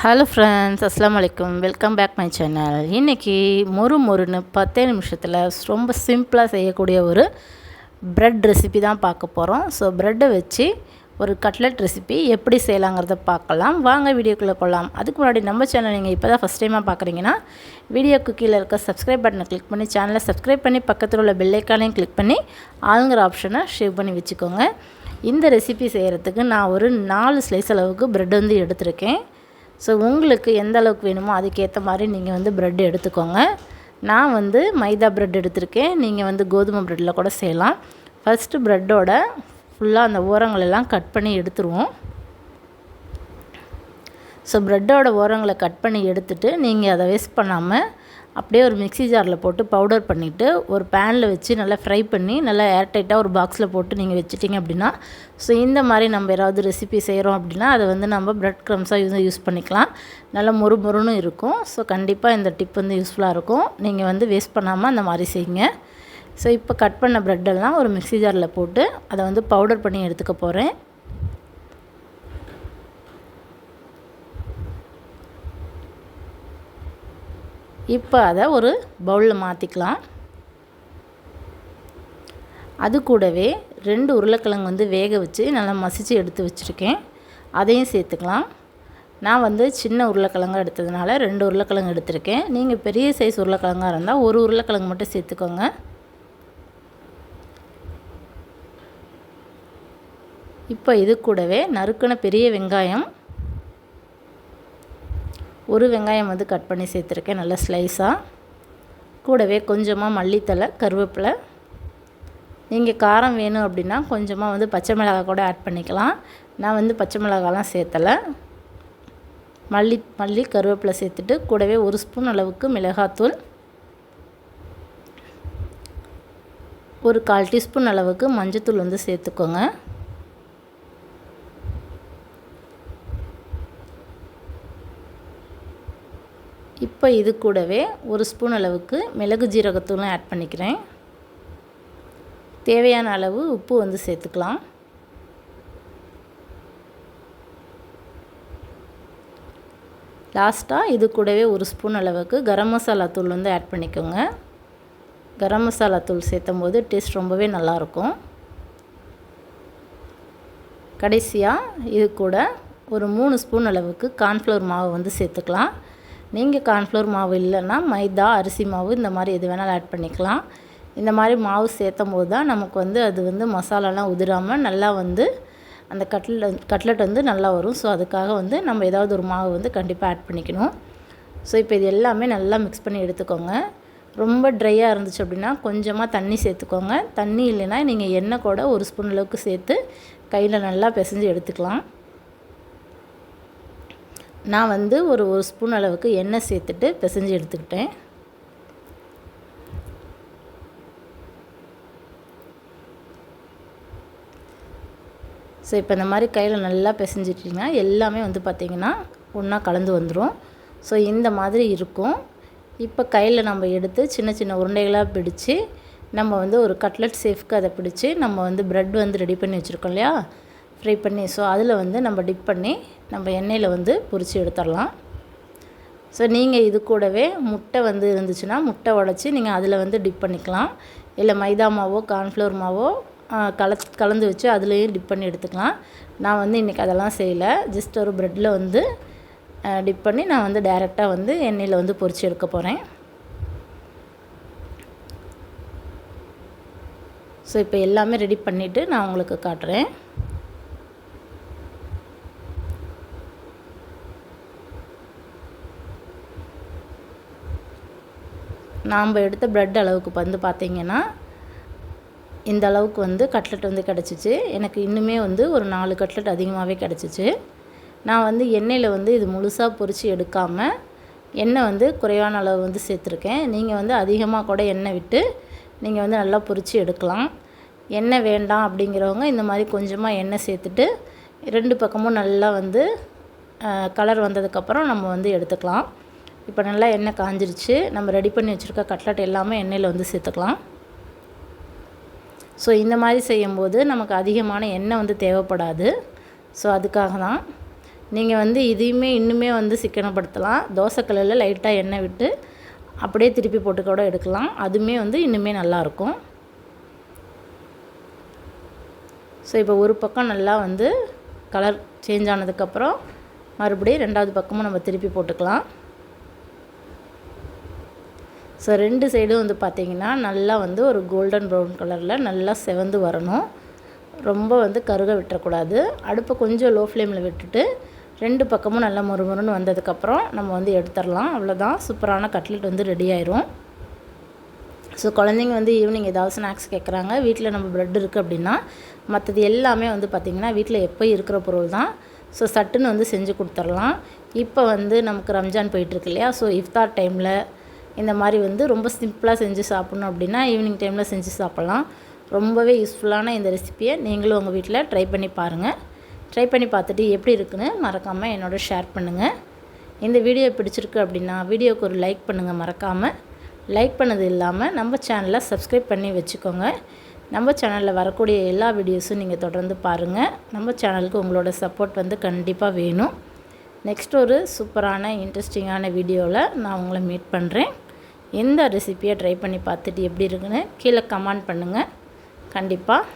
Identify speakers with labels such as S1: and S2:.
S1: Hello friends அஸ்லாம் வலைக்கம் welcome back my channel இன்றைக்கி மொறு மொறுன்னு பத்தே நிமிஷத்தில் ரொம்ப சிம்பிளாக செய்யக்கூடிய ஒரு ப்ரெட் ரெசிபி தான் பார்க்க போகிறோம் ஸோ ப்ரெட்டை வச்சு ஒரு கட்லெட் ரெசிபி எப்படி செய்யலாங்கிறத பார்க்கலாம். வாங்க வீடியோக்குள்ளே கொள்ளலாம் அதுக்கு முன்னாடி நம்ம சேனல் நீங்கள் இப்போ தான் ஃபஸ்ட் டைமாக பார்க்குறீங்கன்னா வீடியோக்கு கீழே இருக்க சப்ஸ்கிரைப் பட்டனை கிளிக் பண்ணி சேனலை சப்ஸ்கிரைப் பண்ணி பக்கத்தில் உள்ள பெல்லைக்கானையும் கிளிக் பண்ணி ஆளுங்கிற ஆப்ஷனை ஷேவ் பண்ணி வச்சுக்கோங்க. இந்த ரெசிபி செய்கிறதுக்கு நான் ஒரு நாலு ஸ்லைஸ் அளவுக்கு ப்ரெட் வந்து எடுத்திருக்கேன். ஸோ உங்களுக்கு எந்த அளவுக்கு வேணுமோ அதுக்கேற்ற மாதிரி நீங்கள் வந்து ப்ரெட் எடுத்துக்கோங்க. நான் வந்து மைதா ப்ரெட் எடுத்திருக்கேன். நீங்கள் வந்து கோதுமை ப்ரெட்டில் கூட செய்யலாம். ஃபஸ்ட்டு ப்ரெட்டோட ஃபுல்லாக அந்த ஓரங்களெல்லாம் கட் பண்ணி எடுத்துருவோம். ஸோ ப்ரெட்டோட ஓரங்களை கட் பண்ணி எடுத்துட்டு நீங்கள் அதை வேஸ்ட் பண்ணாமல் அப்படியே ஒரு மிக்சி ஜாரில் போட்டு பவுடர் பண்ணிவிட்டு ஒரு பேனில் வச்சு நல்லா ஃப்ரை பண்ணி நல்லா ஏர்டைட்டாக ஒரு பாக்ஸில் போட்டு நீங்கள் வச்சுட்டிங்க அப்படின்னா ஸோ இந்த மாதிரி நம்ம ஏதாவது ரெசிபி செய்கிறோம் அப்படின்னா அதை வந்து நம்ம ப்ரெட் க்ரம்ஸாக யூஸ் யூஸ் பண்ணிக்கலாம். நல்லா மொறு மொறுன்னு இருக்கும். ஸோ கண்டிப்பாக இந்த டிப் வந்து யூஸ்ஃபுல்லாக இருக்கும். நீங்கள் வந்து வேஸ்ட் பண்ணாமல் அந்த மாதிரி செய்யுங்க. ஸோ இப்போ கட் பண்ண ப்ரெட்டெல்லாம் ஒரு மிக்சி ஜாரில் போட்டு அதை வந்து பவுடர் பண்ணி எடுத்துக்க போகிறேன். இப்போ அதை ஒரு பவுலில் மாற்றிக்கலாம். அது கூடவே ரெண்டு உருளைக்கிழங்கு வந்து வேக வச்சு நல்லா மசித்து எடுத்து வச்சுருக்கேன். அதையும் சேர்த்துக்கலாம். நான் வந்து சின்ன உருளைக்கிழங்கு எடுத்ததுனால ரெண்டு உருளைக்கிழங்கு எடுத்திருக்கேன். நீங்கள் பெரிய சைஸ் உருளைக்கிழங்காக இருந்தால் ஒரு உருளைக்கிழங்கு மட்டும் சேர்த்துக்கோங்க. இப்போ இது கூடவே நறுக்கின பெரிய வெங்காயம் ஒரு வெங்காயம் வந்து கட் பண்ணி சேர்த்துருக்கேன் நல்லா ஸ்லைஸாக கூடவே கொஞ்சமாக மல்லித்தலை கருவேப்பிலை. நீங்கள் காரம் வேணும் அப்படின்னா கொஞ்சமாக வந்து பச்சை மிளகாய் கூட ஆட் பண்ணிக்கலாம். நான் வந்து பச்சை மிளகாலாம் சேர்த்தலை. மல்லி மல்லி கருவேப்பிலை சேர்த்துட்டு கூடவே ஒரு ஸ்பூன் அளவுக்கு மிளகாத்தூள். ஒரு கால் டீஸ்பூன் அளவுக்கு மஞ்சத்தூள் வந்து சேர்த்துக்கோங்க. இப்போ இது கூடவே ஒரு ஸ்பூன் அளவுக்கு மிளகு ஜீரகத்தூளும் ஆட் பண்ணிக்கிறேன். தேவையான அளவு உப்பு வந்து சேர்த்துக்கலாம். லாஸ்ட்டாக இது கூடவே ஒரு ஸ்பூன் அளவுக்கு கரம் மசாலா தூள் வந்து ஆட் பண்ணிக்கோங்க. கரம் மசாலா தூள் சேர்த்தும் போது டேஸ்ட் ரொம்பவே நல்லாயிருக்கும். கடைசியாக இது கூட ஒரு மூணு ஸ்பூன் அளவுக்கு கார்ன்ஃப்ளவர் மாவு வந்து சேர்த்துக்கலாம். நீங்கள் கார்ன்ஃப்ளோர் மாவு இல்லைன்னா மைதா அரிசி மாவு இந்த மாதிரி எது வேணாலும் ஆட் பண்ணிக்கலாம். இந்த மாதிரி மாவு சேர்த்தும் போது தான் நமக்கு வந்து அது வந்து மசாலாலாம் உதிராமல் நல்லா வந்து அந்த கட்லட் கட்லெட் வந்து நல்லா வரும். ஸோ அதுக்காக வந்து நம்ம ஏதாவது ஒரு மாவு வந்து கண்டிப்பாக ஆட் பண்ணிக்கணும். ஸோ இப்போ இது எல்லாமே நல்லா மிக்ஸ் பண்ணி எடுத்துக்கோங்க. ரொம்ப ட்ரையாக இருந்துச்சு அப்படின்னா கொஞ்சமாக தண்ணி சேர்த்துக்கோங்க. தண்ணி இல்லைன்னா நீங்கள் எண்ணெய் கூட ஒரு ஸ்பூன் அளவுக்கு சேர்த்து கையில் நல்லா பிசைஞ்சு எடுத்துக்கலாம். நான் வந்து ஒரு ஒரு ஸ்பூன் அளவுக்கு எண்ணெய் சேர்த்துட்டு பிசைஞ்சு எடுத்துக்கிட்டேன். ஸோ இப்போ இந்த மாதிரி கையில் நல்லா பிசைஞ்சிட்டிங்கன்னா எல்லாமே வந்து பார்த்திங்கன்னா ஒன்றா கலந்து வந்துடும் ஸோ இந்த மாதிரி இருக்கும். இப்போ கையில் நம்ம எடுத்து சின்ன சின்ன உருண்டைகளாக பிடிச்சி நம்ம வந்து ஒரு கட்லெட் சேஃப்க்கு அதை பிடிச்சி நம்ம வந்து ப்ரெட் வந்து ரெடி பண்ணி வச்சுருக்கோம் இல்லையா? ஃப்ரை பண்ணி ஸோ அதில் வந்து நம்ம டிப் பண்ணி நம்ம எண்ணெயில் வந்து பொரித்து எடுத்துடலாம். ஸோ நீங்கள் இது கூடவே முட்டை வந்து இருந்துச்சுன்னா முட்டை உடச்சி நீங்கள் அதில் வந்து டிப் பண்ணிக்கலாம். இல்லை மைதா மாவோ கார்ன்ஃப்ளவர் மாவோ கல கலந்து வச்சு அதுலேயும் டிப் பண்ணி எடுத்துக்கலாம். நான் வந்து இன்றைக்கி அதெல்லாம் செய்யலை. ஜஸ்ட் ஒரு ப்ரெட்டில் வந்து டிப் பண்ணி நான் வந்து டைரெக்டாக வந்து எண்ணெயில் வந்து பொரித்து எடுக்க போகிறேன் ஸோ இப்போ எல்லாமே ரெடி பண்ணிவிட்டு நான் உங்களுக்கு காட்டுறேன். நாம் எடுத்த ப்ரெட் அளவுக்கு வந்து பார்த்திங்கன்னா இந்த அளவுக்கு வந்து கட்லெட் வந்து கிடச்சிச்சு. எனக்கு இன்னுமே வந்து ஒரு நாலு கட்லெட் அதிகமாகவே கிடச்சிச்சு. நான் வந்து எண்ணெயில் வந்து இது முழுசாக பொறிச்சு எடுக்காமல் எண்ணெய் வந்து குறைவான அளவு வந்து சேர்த்துருக்கேன். நீங்கள் வந்து அதிகமாக கூட எண்ணெய் விட்டு நீங்கள் வந்து நல்லா பொறிச்சு எடுக்கலாம். எண்ணெய் வேண்டாம் அப்படிங்கிறவங்க இந்த மாதிரி கொஞ்சமாக எண்ணெய் சேர்த்துட்டு ரெண்டு பக்கமும் நல்லா வந்து கலர் வந்ததுக்கப்புறம் நம்ம வந்து எடுத்துக்கலாம். இப்போ நல்லா எண்ணெய் காஞ்சிருச்சு. நம்ம ரெடி பண்ணி வச்சுருக்க கட்லட் எல்லாமே எண்ணெயில் வந்து சேர்த்துக்கலாம். ஸோ இந்த மாதிரி செய்யும்போது நமக்கு அதிகமான எண்ணெய் வந்து தேவைப்படாது. ஸோ அதுக்காக தான் நீங்கள் வந்து இதையுமே இன்னுமே வந்து சிக்கனப்படுத்தலாம். தோசைக்கல்லில் லைட்டாக எண்ணெய் விட்டு அப்படியே திருப்பி போட்டு கூட எடுக்கலாம். அதுவுமே வந்து இன்னுமே நல்லாயிருக்கும். ஸோ இப்போ ஒரு பக்கம் நல்லா வந்து கலர் சேஞ்ச் ஆனதுக்கப்புறம் மறுபடியும் ரெண்டாவது பக்கமும் நம்ம திருப்பி போட்டுக்கலாம். ஸோ ரெண்டு சைடும் வந்து பார்த்திங்கன்னா நல்லா வந்து ஒரு கோல்டன் ப்ரௌன் கலரில் நல்லா செவந்து வரணும். ரொம்ப வந்து கருக விட்டுறக்கூடாது அடுப்பை கொஞ்சம் லோ ஃப்ளேமில் விட்டுட்டு ரெண்டு பக்கமும் நல்லா முறுமுறுன்னு வந்ததுக்கப்புறம் நம்ம வந்து எடுத்துடலாம். அவ்வளோதான் சூப்பரான கட்லெட் வந்து ரெடி ஆயிரும். ஸோ குழந்தைங்க வந்து ஈவினிங் ஏதாவது ஸ்நாக்ஸ் கேட்குறாங்க வீட்டில் நம்ம ப்ரெட் இருக்குது அப்படின்னா மற்றது எல்லாமே வந்து பார்த்திங்கன்னா வீட்டில் எப்போ இருக்கிற பொருள் தான் ஸோ சட்டுன்னு வந்து செஞ்சு கொடுத்துர்லாம் இப்போ வந்து நமக்கு ரம்ஜான் போயிட்டுருக்கு இல்லையா? ஸோ இஃப்தார் டைமில் இந்த மாதிரி வந்து ரொம்ப சிம்பிளாக செஞ்சு சாப்பிட்ணும் அப்படின்னா ஈவினிங் டைமில் செஞ்சு சாப்பிட்லாம். ரொம்பவே யூஸ்ஃபுல்லான இந்த ரெசிப்பியை நீங்களும் உங்கள் வீட்டில் ட்ரை பண்ணி பாருங்கள் ட்ரை பண்ணி பார்த்துட்டு எப்படி இருக்குன்னு மறக்காமல் என்னோட ஷேர் பண்ணுங்கள் இந்த வீடியோ பிடிச்சிருக்கு அப்படின்னா வீடியோவுக்கு ஒரு லைக் பண்ணுங்கள் மறக்காமல் லைக் பண்ணது இல்லாமல் நம்ம சேனலை சப்ஸ்கிரைப் பண்ணி வச்சுக்கோங்க. நம்ம சேனலில் வரக்கூடிய எல்லா வீடியோஸும் நீங்கள் தொடர்ந்து பாருங்கள் நம்ம சேனலுக்கு உங்களோட சப்போர்ட் வந்து கண்டிப்பாக வேணும். நெக்ஸ்ட் ஒரு சூப்பரான இன்ட்ரெஸ்டிங்கான வீடியோவில் நான் உங்களை மீட் பண்ணுறேன் எந்த ரெசிப்பியை ட்ரை பண்ணி பார்த்துட்டு எப்படி இருக்குன்னு கீழே கமெண்ட் பண்ணுங்கள் கண்டிப்பாக